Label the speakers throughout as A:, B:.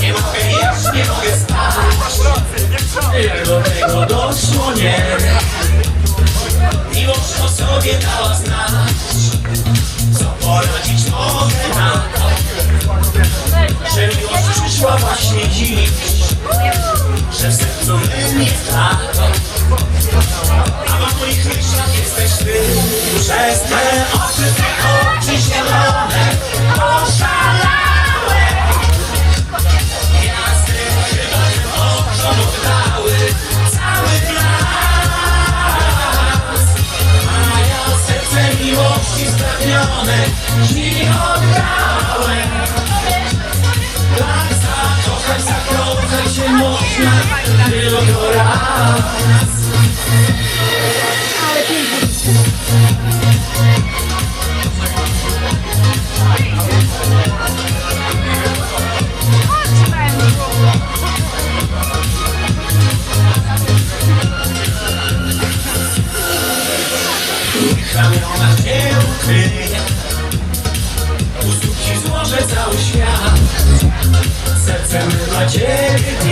A: Nie mogę jeść, nie mogę spać Jak do tego doszło, nie Miłość o sobie dała znać Co poradzić mogę na to Że miłość przyszła właśnie dziś Że w sercu my nie tak A na moich myślach jesteś ty Przez te oczy, te oczy zielone Oszalaj Ramiona cię ukryje Usług ci złożę cały świat. Sercem dla ciebie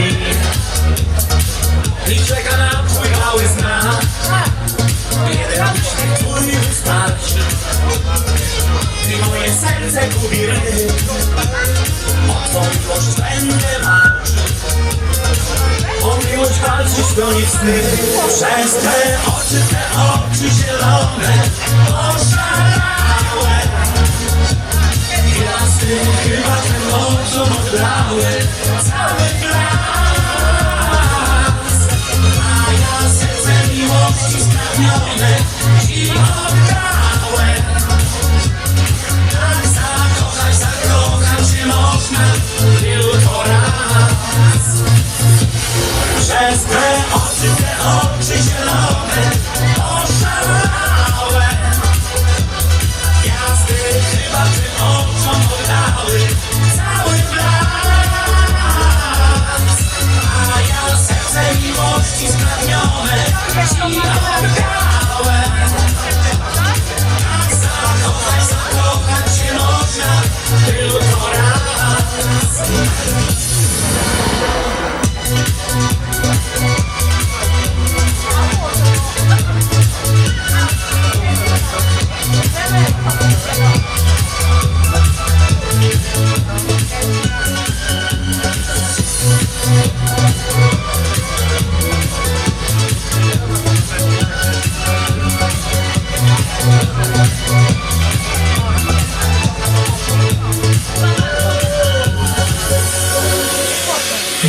A: serce gubi rytm O Twą miłość będę marzył O miłość walczyć do nic Przez te oczy, te oczy zielone. nie można tylko raz Przez te oczy, te oczy zielone oszalałe Gwiazdy chyba oczom oddały cały blask. A ja serce miłości spragnione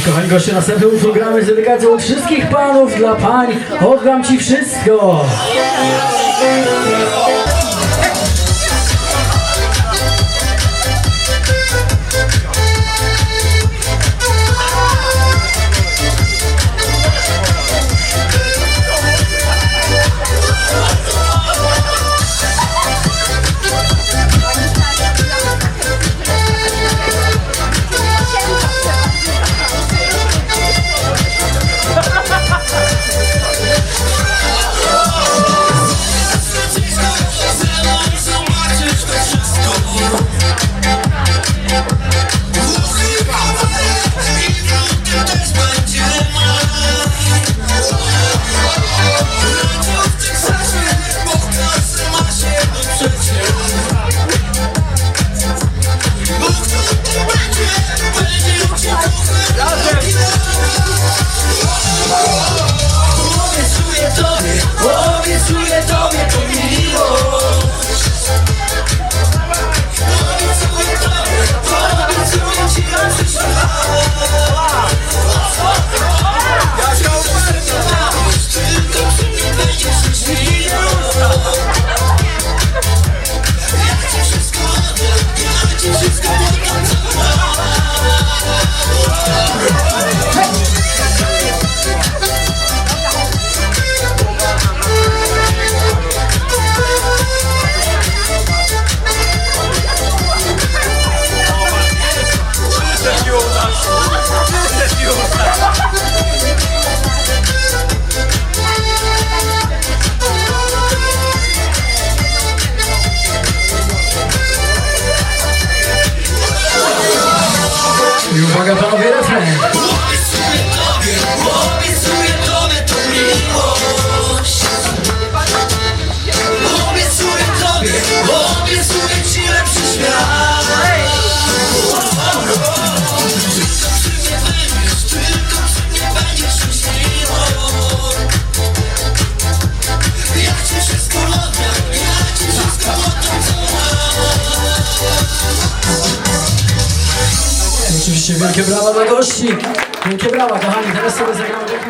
B: Kochani goście, następny utwór gramy z dedykacją od wszystkich panów dla pań. Oddam ci wszystko. Wielkie brawa dla gości. Wielkie brawa, kochani. Teraz sobie zagramy taki